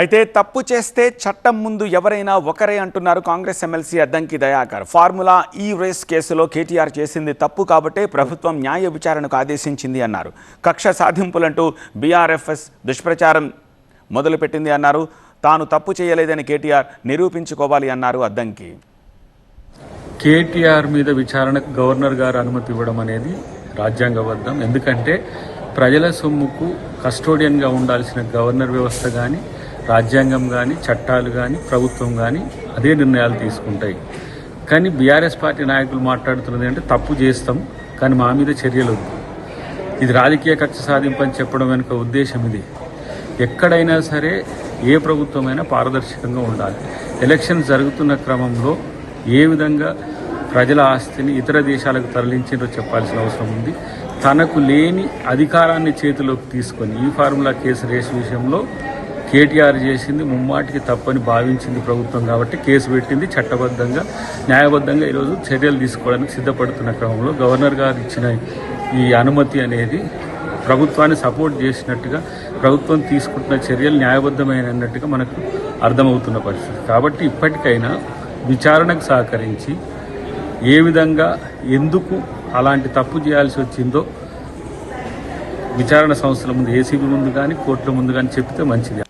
అయితే తప్పు చేస్తే చట్టం ముందు ఎవరైనా ఒకరే అంటున్నారు Congress MLC Addanki Dayakar. Formula E race కేసులో కేటీఆర్ చేసింది తప్పు కాబట్టే ప్రభుత్వం న్యాయ విచారణకు ఆదేశించింది అన్నారు. కక్ష సాధింపులంటూ బీఆర్ఎఫ్ఎస్ దుష్ప్రచారం మొదలుపెట్టింది అన్నారు. తాను తప్పు చేయలేదని కేటీఆర్ నిరూపించుకోవాలి అన్నారు అద్దంకి. కేటీఆర్ మీద విచారణకు గవర్నర్ గారు అనుమతి ఇవ్వడం అనేది రాజ్యాంగబద్ధం ఎందుకంటే ప్రజల సొమ్ముకు కస్టోడియన్గా ఉండాల్సిన గవర్నర్ వ్యవస్థ కానీ రాజ్యాంగం కానీ చట్టాలు కానీ ప్రభుత్వం కానీ అదే నిర్ణయాలు తీసుకుంటాయి. కానీ బీఆర్ఎస్ పార్టీ నాయకులు మాట్లాడుతున్నది అంటే తప్పు చేస్తాం కానీ మా మీద చర్యలు వద్దు. ఇది రాజకీయ కక్ష సాధింపని అని చెప్పడం వెనుక ఉద్దేశం ఇది. ఎక్కడైనా సరే ఏ ప్రభుత్వమైనా పారదర్శకంగా ఉండాలి. ఎలక్షన్ జరుగుతున్న క్రమంలో ఏ విధంగా ప్రజల ఆస్తిని ఇతర దేశాలకు తరలించిందో చెప్పాల్సిన అవసరం ఉంది. తనకు లేని అధికారాన్ని చేతిలోకి తీసుకొని ఈ ఫార్ములా కేసు రేసు విషయంలో కేటీఆర్ చేసింది ముమ్మాటికి తప్పని భావించింది ప్రభుత్వం కాబట్టి కేసు పెట్టింది చట్టబద్ధంగా న్యాయబద్ధంగా ఈరోజు చర్యలు తీసుకోవడానికి సిద్ధపడుతున్న క్రమంలో గవర్నర్ గారు ఇచ్చిన ఈ అనుమతి అనేది ప్రభుత్వాన్ని సపోర్ట్ చేసినట్టుగా ప్రభుత్వం తీసుకుంటున్న చర్యలు న్యాయబద్ధమైనట్టుగా మనకు అర్థమవుతున్న పరిస్థితి. కాబట్టి ఇప్పటికైనా విచారణకు సహకరించి ఏ విధంగా ఎందుకు అలాంటి తప్పు చేయాల్సి వచ్చిందో విచారణ సంస్థల ముందు ఏసీబీ ముందు కానీ కోర్టుల ముందు కానీ చెప్తే మంచిది.